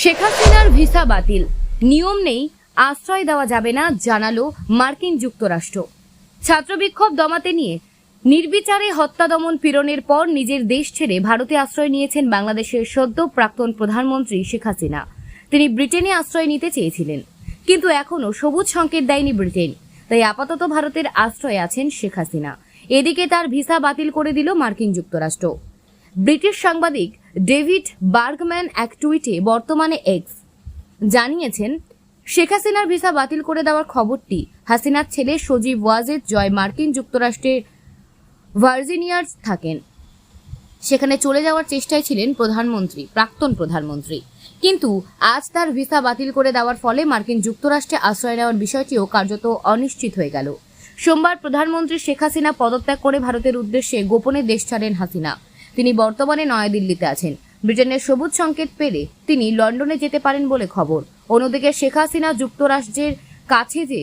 শেখ হাসিনার ভিসা বাতিল। নিয়ম নেই, আশ্রয় দেওয়া যাবে না, জানালো মার্কিন যুক্তরাষ্ট্র। ছাত্র বিক্ষোভ দমাতে নিয়ে নির্বিচারে হত্যা দমন পীড়নের পর নিজের দেশ ছেড়ে ভারতে আশ্রয় নিয়েছেন বাংলাদেশের সদ্য প্রাক্তন প্রধানমন্ত্রী শেখ হাসিনা। তিনি ব্রিটেনে আশ্রয় নিতে চেয়েছিলেন। কিন্তু এখনও সবুজ সংকেত দেয়নি ব্রিটেন। তাই আপাতত ভারতের আশ্রয়ে আছেন শেখ হাসিনা। এদিকে তার ভিসা বাতিল করে দিল মার্কিন যুক্তরাষ্ট্র। ব্রিটিশ সাংবাদিক ডেভিড বার্গম্যান এক টুইটে বর্তমানে এক্স জানিয়েছেন, শেখ হাসিনার ভিসা বাতিল করে দেওয়ার খবরটি হাসিনার ছেলে সজীব ওয়াজেদ জয় মার্কিন যুক্তরাষ্ট্রের ভার্জিনিয়ার থাকেন। সেখানে চলে যাওয়ার চেষ্টায় ছিলেন প্রধানমন্ত্রী, প্রাক্তন প্রধানমন্ত্রী। কিন্তু আজ তার ভিসা বাতিল করে দেওয়ার ফলে মার্কিন যুক্তরাষ্ট্রে আশ্রয় নেওয়ার বিষয়টিও কার্যত অনিশ্চিত হয়ে গেল। সোমবার প্রধানমন্ত্রী শেখ হাসিনা পদত্যাগ করে ভারতের উদ্দেশ্যে গোপনে দেশ ছাড়েন হাসিনা। তিনি বর্তমানে নয়াদিল্লিতে আছেন। ব্রিটেনের সবুজ সংকেত পেলে তিনি লন্ডনে যেতে পারেন বলে খবর। অন্যদিকে শেখ হাসিনা যুক্তরাষ্ট্রের কাছে যে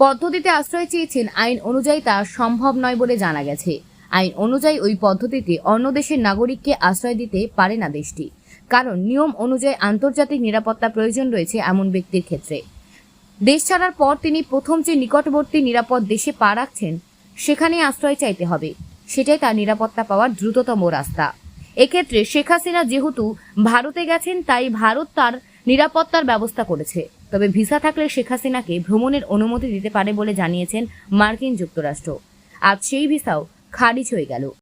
পদ্ধতিতে আশ্রয় চেয়েছেন, আইন অনুযায়ী তা সম্ভব নয় বলে জানা গেছে। আইন অনুযায়ী ওই পদ্ধতিতে অন্য দেশের নাগরিককে আশ্রয় দিতে পারে না দেশটি। কারণ নিয়ম অনুযায়ী আন্তর্জাতিক নিরাপত্তা প্রয়োজন রয়েছে এমন ব্যক্তির ক্ষেত্রে। দেশ ছাড়ার পর তিনি প্রথম যে নিকটবর্তী নিরাপদ দেশে পা রাখছেন সেখানে আশ্রয় চাইতে হবে। সেটাই তার নিরাপত্তা পাওয়ার দ্রুততম রাস্তা। এক্ষেত্রে শেখ হাসিনা যেহেতু ভারতে গেছেন, তাই ভারত তার নিরাপত্তার ব্যবস্থা করেছে। তবে ভিসা থাকলে শেখ হাসিনাকে ভ্রমণের অনুমতি দিতে পারে বলে জানিয়েছেন মার্কিন যুক্তরাষ্ট্র। আজ সেই ভিসাও খারিজ হয়ে গেল।